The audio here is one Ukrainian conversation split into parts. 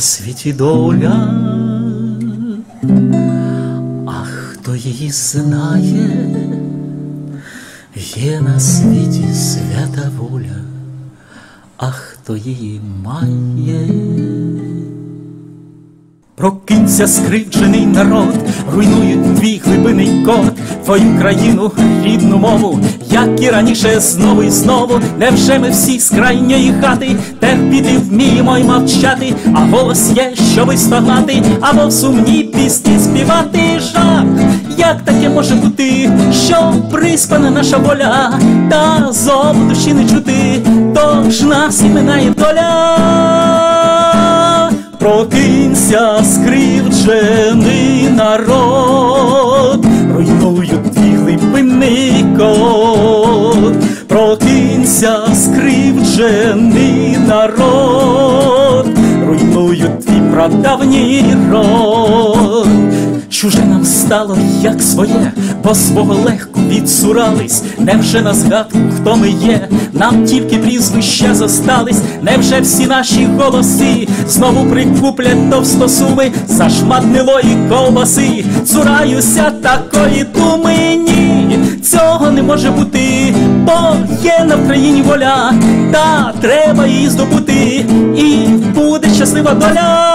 світі доля, а хто її знає, є на світі свята воля, а хто її має. Прокинься, скривджений народ, руйнують твій глибинний код, твою країну, рідну мову, як і раніше, знову і знову. Невже ми всі з крайньої хати терпіти вміємо й мовчати, а голос є, щоби стогнати, або в сумній пісні співати жах. Як таке може бути, що приспана наша воля, та зову душі не чути, тож нас і минає доля. Прокинься, скривджений народ, скривджений народ, руйнують твій прадавній род. Чуже нам стало як своє, бо свого легко відсурались. Невже на згадку, хто ми є? Нам тільки прізвища зостались, невже всі наші голоси знову прикуплять товстосуми за шмат гнилої ковбаси? Цураюся такої думи, ні, цього не може бути, бо є на Вкраїні воля, та треба її здобути, і буде щаслива доля.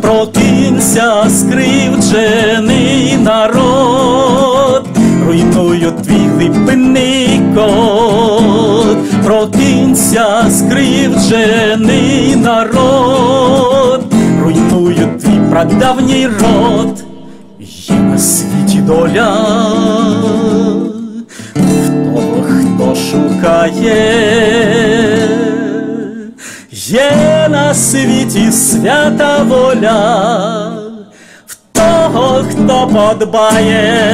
Прокинься, скривджений народ, руйнують твій глибинний код. Прокинься, скривджений народ, руйнують твій прадавній род. Є на світі доля шукає. Є на світі свята воля в того, хто подбає.